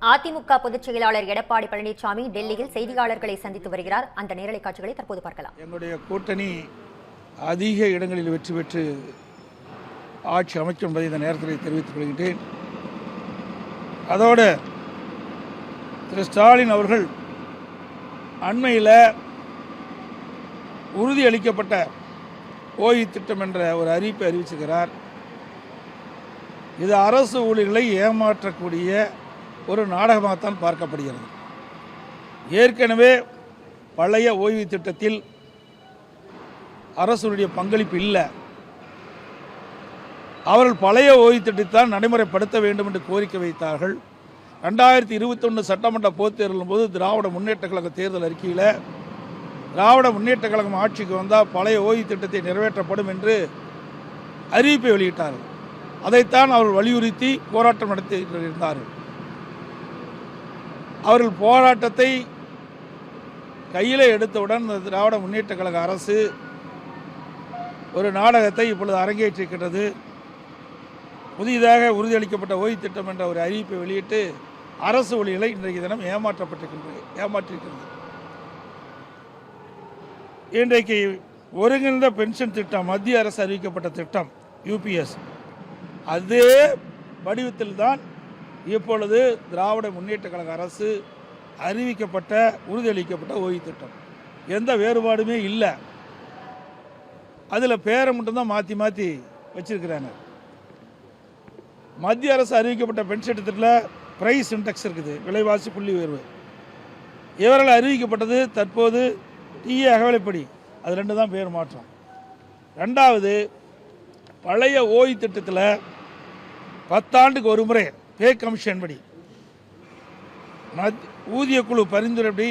அதிமுக பொதுச் செயலாளர் எடப்பாடி பழனிசாமி டெல்லியில் செய்தியாளர்களை சந்தித்து வருகிறார். அந்த நேரலை காட்சிகளை தற்போது பார்க்கலாம். எங்களுடைய கூட்டணி அதிக இடங்களில் வெற்றி பெற்று ஆட்சி அமைக்கும் என்பதை இந்த நேரத்தில் தெரிவித்துக் கொள்கின்றேன். அதோடு திரு ஸ்டாலின் அவர்கள் அண்மையில் உறுதியளிக்கப்பட்ட ஓய்வு திட்டம் என்ற ஒரு அறிவிப்பை அறிவிச்சிருக்கிறார். இது அரசு ஊழியர்களை ஏமாற்றக்கூடிய ஒரு நாடகமாகத்தான் பார்க்கப்படுகிறது. ஏற்கனவே பழைய ஓய்வு திட்டத்தில் அரசுடைய பங்களிப்பு இல்லை. அவர்கள் பழைய ஓய்வு திட்டத்தான் நடைமுறைப்படுத்த வேண்டும் என்று கோரிக்கை வைத்தார்கள். ரெண்டாயிரத்தி இருபத்தொன்று சட்டமன்ற பொதுத் தேர்தலின் போது திராவிட முன்னேற்ற கழக தேர்தல் அறிக்கையில் திராவிட முன்னேற்ற கழகம் ஆட்சிக்கு வந்தால் பழைய ஓய்வு திட்டத்தை நிறைவேற்றப்படும் என்று அறிவிப்பை வெளியிட்டார்கள். அதைத்தான் அவர்கள் வலியுறுத்தி போராட்டம் நடத்தி இருந்தார்கள் அவர்கள் போராட்டத்தை கையில் எடுத்தவுடன் இந்த திராவிட முன்னேற்ற கழக அரசு ஒரு நாடகத்தை இப்பொழுது அரங்கேற்றிருக்கிறது புதிதாக உறுதியளிக்கப்பட்ட ஓய்வு திட்டம் என்ற ஒரு அறிவிப்பை வெளியிட்டு அரசு ஊழியர்களை இன்றைக்கு தினம் ஏமாற்றப்பட்டிருக்கின்றது ஏமாற்றிருக்கிறது இன்றைக்கு ஒருங்கிணைந்த பென்ஷன் திட்டம் மத்திய அரசு அறிவிக்கப்பட்ட திட்டம் யூபிஎஸ் அதே வடிவத்தில் தான் இப்பொழுது திராவிட முன்னேற்ற கழக அரசு அறிவிக்கப்பட்ட உறுதியளிக்கப்பட்ட ஓய்வு திட்டம். எந்த வேறுபாடுமே இல்லை. அதில் பேரை மட்டும்தான் மாற்றி மாற்றி வச்சிருக்கிறாங்க. மத்திய அரசு அறிவிக்கப்பட்ட பென்ஷன் திட்டத்தில் பிரைஸ் இன்டெக்ஸ் இருக்குது விலைவாசி புள்ளி உயர்வு. இவர்கள் அறிவிக்கப்பட்டது தற்போது டிஏ அகவலைப்படி. அது ரெண்டு தான் பேர் மாற்றம். ரெண்டாவது பழைய ஓய்வு திட்டத்தில் பத்தாண்டுக்கு ஒரு முறை பே கமிஷன் படி. மத் ஊதிய குழு பரிந்துரைப்படி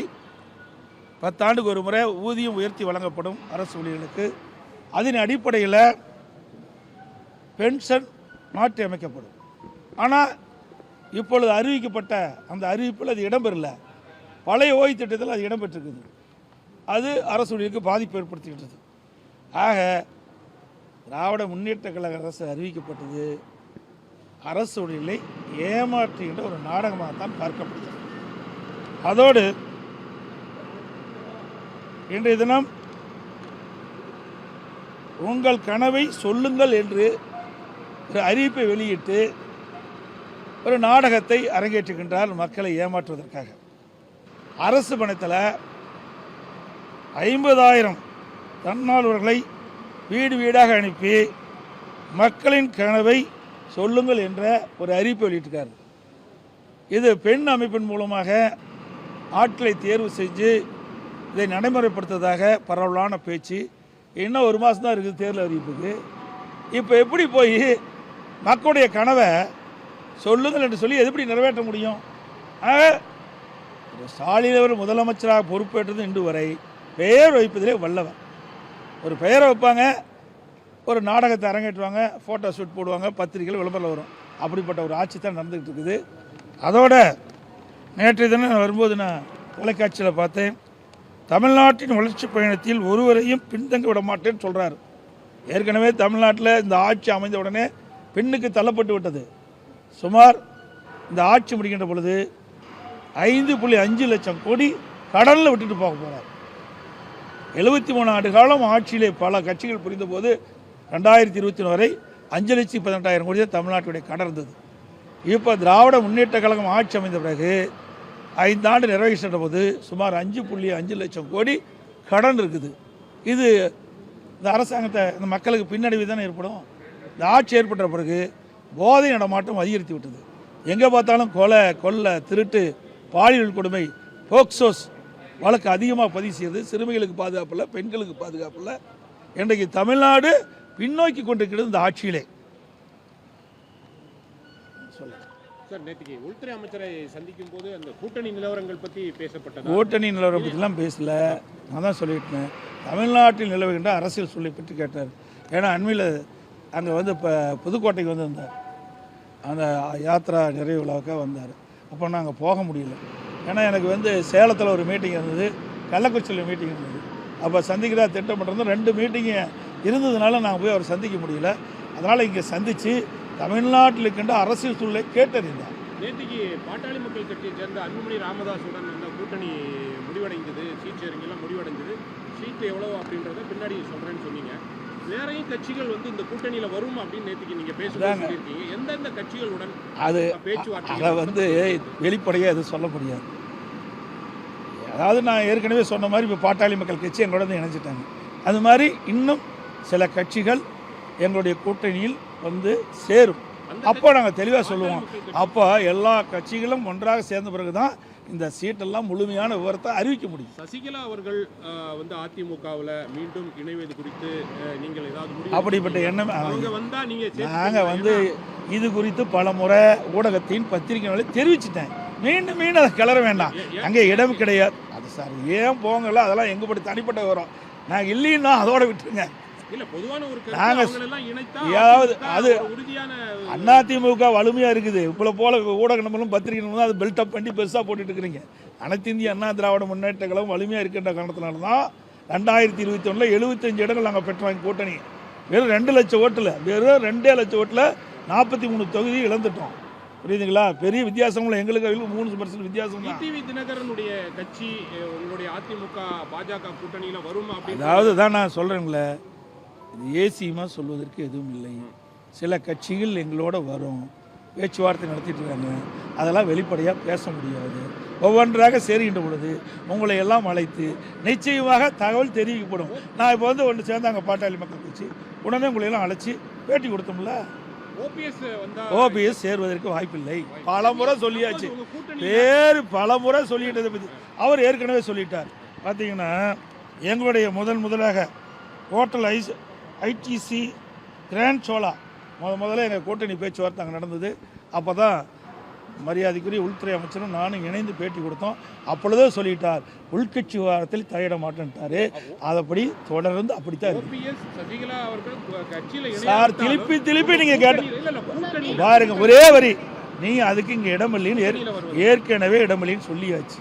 பத்தாண்டுக்கு ஒரு முறை ஊதியம் உயர்த்தி வழங்கப்படும் அரசு ஊழியர்களுக்கு. அதன் அடிப்படையில் பென்ஷன் மாற்றி அமைக்கப்படும். ஆனால் இப்பொழுது அறிவிக்கப்பட்ட அந்த அறிவிப்பில் அது இடம்பெறல. பழைய ஓய்வு திட்டத்தில் அது இடம்பெற்றிருக்குது. அது அரசு ஊழியருக்கு பாதிப்பு ஏற்படுத்திக்கிட்டது. ஆக திராவிட முன்னேற்ற கழக அரசு அறிவிக்கப்பட்டது. அரசு ஊழியர்களை ஏமாற்றுகின்ற ஒரு நாடகமாகத்தான் பார்க்கப்படுகிறது. அதோடு இன்றைய தினம் உங்கள் கனவை சொல்லுங்கள் என்று ஒரு அறிவிப்பை வெளியிட்டு ஒரு நாடகத்தை அரங்கேற்றுகின்றார் மக்களை ஏமாற்றுவதற்காக. அரசு பணத்தில் ஐம்பதாயிரம் தன்னார்வர்களை வீடு வீடாக அனுப்பி மக்களின் கனவை சொல்லுங்கள் என்ற ஒரு அறிவிப்பை வெளியிட்டிருக்காரு. இது பெண் அமைப்பின் மூலமாக ஆட்களை தேர்வு செஞ்சு இதை நடைமுறைப்படுத்துவதாக பரவலான பேச்சு. இன்னும் ஒரு மாதம் தான் இருக்குது தேர்தல் அறிவிப்புக்கு. இப்போ எப்படி போய் மக்களுடைய கனவை சொல்லுங்கள் என்று சொல்லி எப்படி நிறைவேற்ற முடியும்? ஆக ஸ்டாலின் அவர் முதலமைச்சராக பொறுப்பேற்றது இன்று வரை பெயர் வைப்பதிலே வல்லவர். ஒரு பெயரை வைப்பாங்க ஒரு நாடகத்தை அரங்கேற்றுவாங்க ஃபோட்டோ ஷூட் போடுவாங்க பத்திரிகைகள் விளம்பரம் வரும். அப்படிப்பட்ட ஒரு ஆட்சி தான் நடந்துகிட்டு இருக்குது. அதோட நேற்றைய தினம் நான் வரும்போது நான் தொலைக்காட்சியில் பார்த்தேன். தமிழ்நாட்டின் வளர்ச்சி பயணத்தில் ஒருவரையும் பின்தங்க விட மாட்டேன்னு சொல்கிறார் ஏற்கனவே தமிழ்நாட்டில் இந்த ஆட்சி அமைந்த உடனே பெண்ணுக்கு தள்ளப்பட்டு விட்டது. சுமார் இந்த ஆட்சி முடிக்கின்ற பொழுது ஐந்து புள்ளி அஞ்சு லட்சம் கோடி கடலில் விட்டுட்டு போக போகிறார் எழுபத்தி மூணு ஆண்டு காலம் ஆட்சியிலே பல கட்சிகள் புரிந்தபோது ரெண்டாயிரத்தி இருபத்தி ஒன்று வரை அஞ்சு லட்சத்தி பதினெட்டாயிரம் கோடி தான் தமிழ்நாட்டுடைய கடன் இருந்தது. இப்போ திராவிட முன்னேற்ற கழகம் ஆட்சி அமைந்த பிறகு ஐந்தாண்டு நிறைவேற்ற போது சுமார் அஞ்சு புள்ளி அஞ்சு லட்சம் கோடி கடன் இருக்குது. இது இந்த அரசாங்கத்தை இந்த மக்களுக்கு பின்னடைவு தானே ஏற்படும். இந்த ஆட்சி ஏற்பட்ட பிறகு போதை நடமாட்டம் அதிகரித்து விட்டது. எங்கே பார்த்தாலும் கொலை கொள்ளை திருட்டு பாலியல் கொடுமை போக்சோஸ் வழக்கு அதிகமாக பதிவு செய்யுது சிறுமிகளுக்கு பாதுகாப்பு இல்லை பெண்களுக்கு பாதுகாப்பு இல்லை. இன்றைக்கு தமிழ்நாடு பின்னோக்கி கொண்டிருக்கிறது இந்த ஆட்சியிலே. சார் நேற்றுக்கு உள்துறை அமைச்சரை சந்திக்கும் போது அந்த கூட்டணி நிலவரங்கள் பற்றி பேசப்பட்டதா? கூட்டணி நிலவரம் பற்றிலாம் பேசல. நான் தான் சொல்லிட்டேன் தமிழ்நாட்டில் நிலவுகின்ற அரசியல் சொல்லி பற்றி கேட்டார். ஏன்னா அண்மையில் அங்கே வந்து இப்போ புதுக்கோட்டைக்கு வந்திருந்தார். அந்த யாத்ரா நிறைவு விழாவுக்காக வந்தார். அப்போ நான் அங்கே போக முடியல. ஏன்னா எனக்கு வந்து சேலத்தில் ஒரு மீட்டிங் இருந்தது. கள்ளக்குறிச்சியில் மீட்டிங் இருந்தது. அப்போ சந்திக்கிறா திட்டம் பண்ணுறது ரெண்டு மீட்டிங்கு இருந்ததுனால நாங்கள் போய் அவர் சந்திக்க முடியல. அதனால் இங்கே சந்தித்து தமிழ்நாட்டில் இருக்கின்ற அரசியல் சூழலை கேட்டறிந்தார். நேத்திக்கு பாட்டாளி மக்கள் கட்சியை சேர்ந்த அன்புமணி ராமதாஸுடன் இந்த கூட்டணி முடிவடைந்தது. சீட் ஷேரிங் எல்லாம் முடிவடைந்தது. சீட்டு எவ்வளவு அப்படின்றத பின்னாடி சொல்றேன்னு சொன்னீங்க. வேறையும் கட்சிகள் வந்து இந்த கூட்டணியில வரும் அப்படின்னு நேத்திக்கு நீங்க பேசும்போது அதாங்க. சொல்லியிருக்கீங்க. எந்தெந்த கட்சிகளுடன் அது பேச்சுவார்த்தை அதை வந்து வெளிப்படையாக எதுவும் சொல்ல முடியாது. அதாவது நான் ஏற்கனவே சொன்ன மாதிரி இப்போ பாட்டாளி மக்கள் கட்சி எங்களோட இணைஞ்சிட்டாங்க. அது மாதிரி இன்னும் சில கட்சிகள் எங்களுடைய கூட்டணியில் வந்து சேரும். அப்போ நாங்கள் தெளிவாக சொல்லுவோம். அப்போ எல்லா கட்சிகளும் ஒன்றாக சேர்ந்த பிறகு தான் இந்த சீட்டெல்லாம் முழுமையான விவரத்தை அறிவிக்க முடியும். சசிகலா அவர்கள் வந்து அதிமுகவுல மீண்டும் இணைவது குறித்து நீங்கள் ஏதாவது அப்படிப்பட்ட? எண்ணம் நாங்கள் வந்து இது குறித்து பல முறை ஊடகத்தின் பத்திரிகைகளை தெரிவிச்சிட்டேன். மீண்டும் மீண்டும் அதை கிளற வேண்டாம். அங்கே இடம் கிடையாது. அது சார் ஏன் போங்கல அதெல்லாம் எங்கப்படி தனிப்பட்ட வரும் நாங்கள் இல்லைன்னா அதோட விட்டுருங்க. ஏதாவது அது- அதிமுக வலிமையாக இருக்குது. உங்களை போல ஊடக நம்பரும் பத்திரிகை நம்பரும் அது பில்டப் பண்ணி பெருசாக போட்டுட்டு இருக்கிறீங்க. அனைத்து இந்திய அண்ணா திராவிட முன்னேற்ற கழகம் வலிமையாக இருக்கின்ற காரணத்தினால தான் ரெண்டாயிரத்தி இருபத்தி ஒன்றில் எழுபத்தஞ்சு இடங்கள் நாங்கள் பெற்றோம் கூட்டணி. வெறும் ரெண்டு லட்சம் ஓட்டில் வெறும் ரெண்டே லட்சம் ஓட்டில் நாற்பத்தி மூணு தொகுதி இழந்துட்டோம். புரியுதுங்களா? பெரிய வித்தியாசம் எங்களுக்கு மூணு பர்சன்ட் வித்தியாசம் தினகரனுடைய கட்சி உங்களுடைய அதிமுக பாஜக கூட்டணியில வரும் அதாவது தான் நான் சொல்கிறேங்களே இது ஏசியமாக சொல்வதற்கு எதுவும் இல்லை. சில கட்சிகள் எங்களோட வரும். பேச்சுவார்த்தை நடத்திட்டு இருக்காங்க அதெல்லாம் வெளிப்படையாக பேச முடியாது. ஒவ்வொன்றாக சேருகின்ற பொழுது உங்களை எல்லாம் அழைத்து நிச்சயமாக தகவல் தெரிவிக்கப்படும். நான் இப்போ வந்து ஒன்று சேர்ந்தாங்க பாட்டாளி மக்கள் கட்சி. உடனே உங்களை எல்லாம் அழைச்சி பேட்டி கொடுத்தோம்ல? ஓபிஎஸ் ஓபிஎஸ் சேருவதற்கு வாய்ப்பில்லை. பல முறை சொல்லியாச்சு. பேர் பல முறை சொல்லிட்டதை பற்றி அவர் ஏற்கனவே சொல்லிட்டார். பார்த்தீங்கன்னா எங்களுடைய முதல் முதலாக hotel is ITC Grand Chola. முத முதல்ல எங்கள் கூட்டணி பேச்சுவார்த்தை அங்கே நடந்தது. அப்போ தான் மரியாதைக்குரிய உள்துறை அமைச்சரும் நானும் இணைந்து பேட்டி கொடுத்தோம். அப்பொழுதே சொல்லிட்டார் உள்கட்சி விவகாரத்தில் தலையிட மாட்டேன்ட்டாரு. அதப்படி தொடர்ந்து அப்படித்தான் இருக்கு. சார் திருப்பி திருப்பி நீங்கள் கேட்ட பாருங்க ஒரே வரி. நீ அதுக்கு இங்கே இடமில்லைன்னு. ஏற்கனவே இடமில்லைன்னு சொல்லியாச்சு.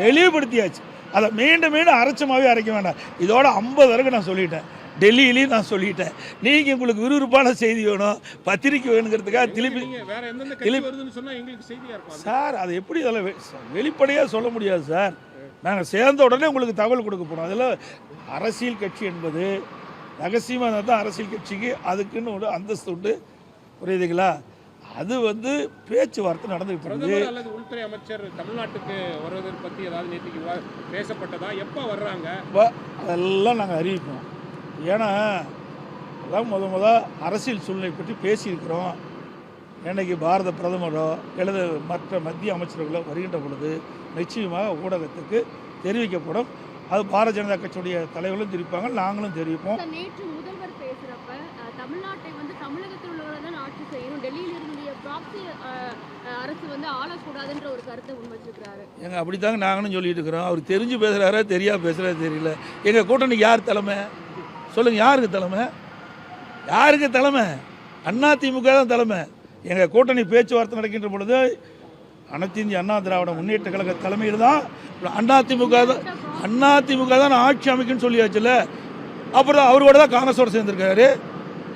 தெளிவுபடுத்தியாச்சு. அதை மீண்டும் மீண்டும் அரைச்சமாவே அரைக்க வேண்டாம். இதோட ஐம்பது வரைக்கும் நான் சொல்லிட்டேன். டெல்லியிலையும் நான் சொல்லிட்டேன். நீங்கள் உங்களுக்கு விறுவிறுப்பான செய்தி வேணும். பத்திரிக்கை வேணுங்கிறதுக்காக திருப்பி இருக்கும் சார் அது எப்படி அதில் வெளிப்படையாக சொல்ல முடியாது சார். நாங்கள் சேர்ந்த உடனே உங்களுக்கு தகவல் கொடுக்க போகிறோம் அதில் அரசியல் கட்சி என்பது ரகசியமாக இருந்தால் தான் அரசியல் கட்சிக்கு அதுக்குன்னு ஒரு அந்தஸ்து உண்டு. புரியுதுங்களா? அது வந்து பேச்சுவார்த்தை நடந்துகிட்டு இருக்குது. அல்லது உள்துறை அமைச்சர் தமிழ்நாட்டுக்கு வருவதை பத்தி ஏதாவது நேற்றுக்கு பேசப்பட்டதா? எப்ப வர்றாங்க? அதெல்லாம் நாங்கள் அறிவிப்போம். ஏன்னா அதான் முத முத அரசியல் சூழ்நிலை பற்றி பேசியிருக்கிறோம். என்னைக்கு பாரத பிரதமரோ அல்லது மற்ற மத்திய அமைச்சர்களோ வருகின்ற பொழுது நிச்சயமாக ஊடகத்துக்கு தெரிவிக்கப்படும். அது பாரதிய ஜனதா கட்சியுடைய தலைவர்களும் தெரிவிப்பாங்க நாங்களும் தெரிவிப்போம். நேற்று முதல்வர் பேசுறப்ப அஹ், தமிழ்நாட்டை வந்து தமிழகத்தில் உள்ளவர்கள் தான் ஆட்சி செய்யணும் டெல்லியில் இருந்துடைய ப்ராக்சி அரசு வந்து ஆளக்கூடாதுன்ற ஒரு கருத்தை முன்வச்சிருக்கிறாரு. எங்க அப்படித்தாங்க நாங்களும் சொல்லிட்டு இருக்கிறோம். அவர் தெரிஞ்சு பேசுகிறாரா தெரியா பேசுகிறாரு தெரியல. எங்கள் கூட்டணிக்கு யார் தலைமை? சொல்லுங்கள் யாருக்கு தலைமை? யாருக்கு தலைமை? அண்ணா திமுக தான் தலைமை. எங்கள் கூட்டணி பேச்சுவார்த்தை நடக்கின்ற பொழுது அனைத்து இந்திய அண்ணா திராவிட முன்னேற்ற கழக தலைமையில் தான் அண்ணா திமுக தான் அண்ணா திமுக தான் ஆட்சி அமைக்குன்னு சொல்லியாச்சுல்ல. அப்புறம் அவரோட தான் காங்கிரஸோடு சேர்ந்துருக்காரு.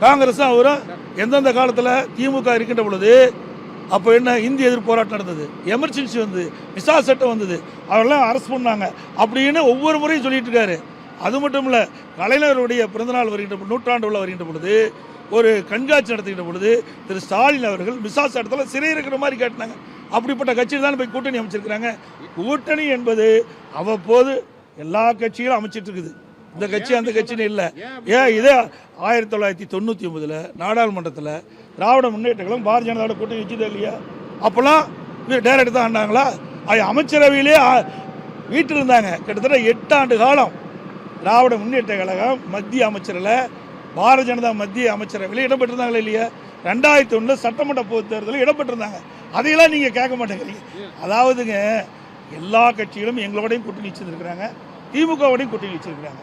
காங்கிரஸும் அவரும் எந்தெந்த காலத்தில் திமுக இருக்கின்ற பொழுது அப்போ என்ன இந்திய எதிர்ப்பு போராட்டம் நடந்தது? எமர்ஜென்சி வந்தது. மிசா சட்டம் வந்தது. அவரெல்லாம் அரெஸ்ட் பண்ணாங்க. அப்படின்னு ஒவ்வொரு முறையும் சொல்லிட்டு இருக்காரு. அது மட்டும் இல்லை கலைஞருடைய பிறந்தநாள் வருகின்ற நூற்றாண்டு உள்ள வருகின்ற பொழுது ஒரு கண்காட்சி நடத்துகின்ற பொழுது திரு ஸ்டாலின் அவர்கள் மிசாஸ் இடத்துல சிறை இருக்கிற மாதிரி காட்டினாங்க. அப்படிப்பட்ட கட்சியில் தான் போய் கூட்டணி அமைச்சிருக்கிறாங்க. கூட்டணி என்பது அவ்வப்போது எல்லா கட்சிகளும் அமைச்சிட்டு இருக்குது. இந்த கட்சி அந்த கட்சின்னு இல்லை. ஏன் இதே ஆயிரத்தி தொள்ளாயிரத்தி தொண்ணூற்றி ஒன்பதில் நாடாளுமன்றத்தில் திராவிட முன்னேற்ற கழகம் பாரதிய ஜனதாவோட கூட்டணி வச்சுதே இல்லையா? அப்போல்லாம் டேரக்ட் தான் ஆண்டாங்களா அது அமைச்சரவையிலே வீட்டில் இருந்தாங்க. கிட்டத்தட்ட எட்டு ஆண்டு காலம். திராவிட முன்னேற்ற கழகம் மத்திய அமைச்சரில் பாரதிய ஜனதா மத்திய அமைச்சரவையில் இடம்பெற்றிருந்தாங்களே இல்லையா? ரெண்டாயிரத்தி ஒன்று சட்டமன்ற பொது தேர்தலில் இடம்பெற்றிருந்தாங்க. அதையெல்லாம் நீங்கள் கேட்க மாட்டேங்கிறீங்க. அதாவதுங்க எல்லா கட்சிகளும் எங்களோடையும் கூட்டணி வச்சுருக்கிறாங்க. திமுகவோடையும் கூட்டணி வச்சிருக்கிறாங்க.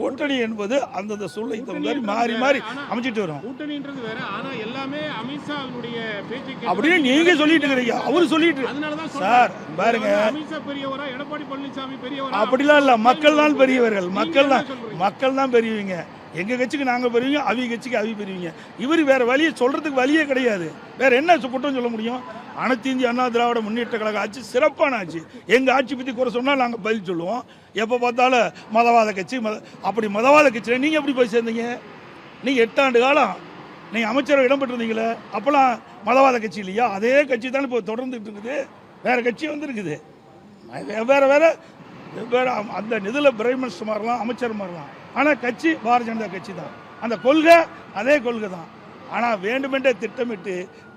கூட்டணி என்பது அந்தந்த சூழ்நிலை தகுந்த மாறி மாறி அமைச்சிட்டு வரும். கூட்டணின்றது வேற. ஆனா எல்லாமே அமித்ஷாவினுடைய பேச்சை அப்படின்னு நீங்க சொல்லிட்டு இருக்கிறீங்க. அவரு சொல்லிட்டு சார். பாருங்க. அமித்ஷா பெரியவரா எடப்பாடி பழனிசாமி பெரியவரா? அப்படிலாம் இல்லை. மக்கள் தான் பெரியவர்கள். மக்கள் தான்? மக்கள் தான் பெரியவங்க. எங்கள் கட்சிக்கு நாங்கள் பெறுவீங்க அவி கட்சிக்கு அவி பெறுவீங்க. இவர் வேறு வழியை சொல்கிறதுக்கு வழியே கிடையாது. வேறு என்ன சுப்பட்டும் குற்றம் சொல்ல முடியும்? அனைத்து இந்திய அண்ணா திராவிட முன்னேற்ற கழக ஆட்சி சிறப்பான ஆட்சி. எங்கள் ஆட்சி பற்றி குறை சொன்னால் நாங்கள் பதில் சொல்லுவோம். எப்போ பார்த்தாலும் மதவாத கட்சி மத அப்படி மதவாத கட்சியில் நீங்கள் எப்படி போய் சேர்ந்தீங்க? நீங்கள் எட்டாண்டு காலம் நீங்கள் அமைச்சரவை இடம் பெற்றிருந்தீங்களே அப்போல்லாம் மதவாத கட்சி இல்லையா? அதே கட்சி தானே இப்போ தொடர்ந்துட்டு இருக்குது. வேறு கட்சி வந்துருக்குது. வேறு வேறு வெவ்வேறு அந்த நிதியில் பிரைம் மினிஸ்டர் மாறலாம் அமைச்சர் மாறலாம் ஆனால் கட்சி பாரதிய ஜனதா கட்சி தான். அந்த கொள்கை அதே கொள்கை தான். ஆனால் வேண்டுமென்றே திட்டமிட்டு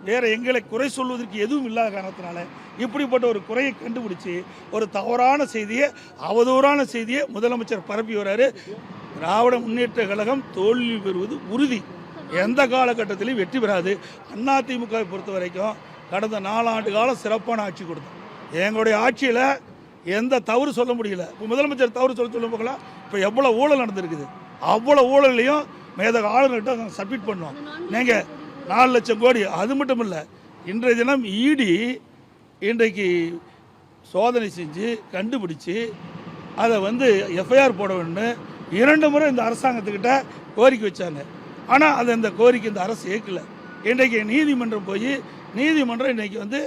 வேற எங்களை குறை சொல்வதற்கு எதுவும் இல்லாத காரணத்தினால இப்படிப்பட்ட ஒரு குறையை கண்டுபிடிச்சு ஒரு தவறான செய்தியை அவதூறான செய்தியை முதலமைச்சர் பரப்பி வர்றாரு. திராவிட முன்னேற்ற கழகம் தோல்வி பெறுவது உறுதி. எந்த காலகட்டத்திலையும் வெற்றி பெறாது. அதிமுகவை பொறுத்த வரைக்கும் கடந்த நாலாண்டு காலம் சிறப்பான ஆட்சி கொடுத்தோம். எங்களுடைய ஆட்சியில் எந்த தவறு சொல்ல முடியல. இப்போ முதலமைச்சர் தவறு சொல்ல சொல்ல போகலாம் இப்போ எவ்வளோ ஊழல் நடந்திருக்குது. அவ்வளோ ஊழல்லையும் மேதக ஆளுநர்கிட்ட சப்மிட் பண்ணோம். நீங்கள் நாலு லட்சம் கோடி அது மட்டும் இல்லை இன்றைய தினம் இடி இன்றைக்கு சோதனை செஞ்சு கண்டுபிடிச்சு அதை வந்து எஃப்ஐஆர் போட வேணும்னு இரண்டு முறை இந்த அரசாங்கத்துக்கிட்ட கோரிக்கை வச்சாங்க. ஆனால் அது அந்த கோரிக்கை இந்த அரசு ஏற்கலை. இன்றைக்கு நீதிமன்றம் போய் நீதிமன்றம் இன்றைக்கி வந்து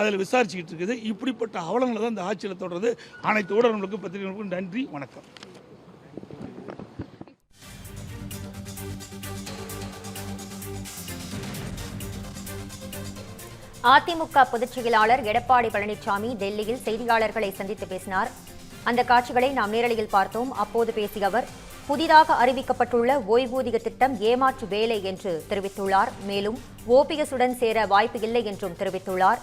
அதில் விசாரிச்சுக்கிட்டு இருக்குது. இப்படிப்பட்ட அவலங்களை தான் இந்த ஆட்சியில் தொடருது அனைத்து ஊடகங்களுக்கும் பத்திரிகைகளுக்கும் நன்றி வணக்கம். அதிமுக பொதுச் செயலாளர் எடப்பாடி பழனிசாமி டெல்லியில் செய்தியாளர்களை சந்தித்து பேசினார். அந்த காட்சிகளை நாம் நேரலையில் பார்த்தோம். அப்போது பேசிய அவர் புதிதாக அறிவிக்கப்பட்டுள்ள ஓய்வூதிய திட்டம் ஏமாற்று வேலை என்று தெரிவித்துள்ளார். மேலும் ஓபிஎஸ் உடன் சேர வாய்ப்பு இல்லை என்றும் தெரிவித்துள்ளார்.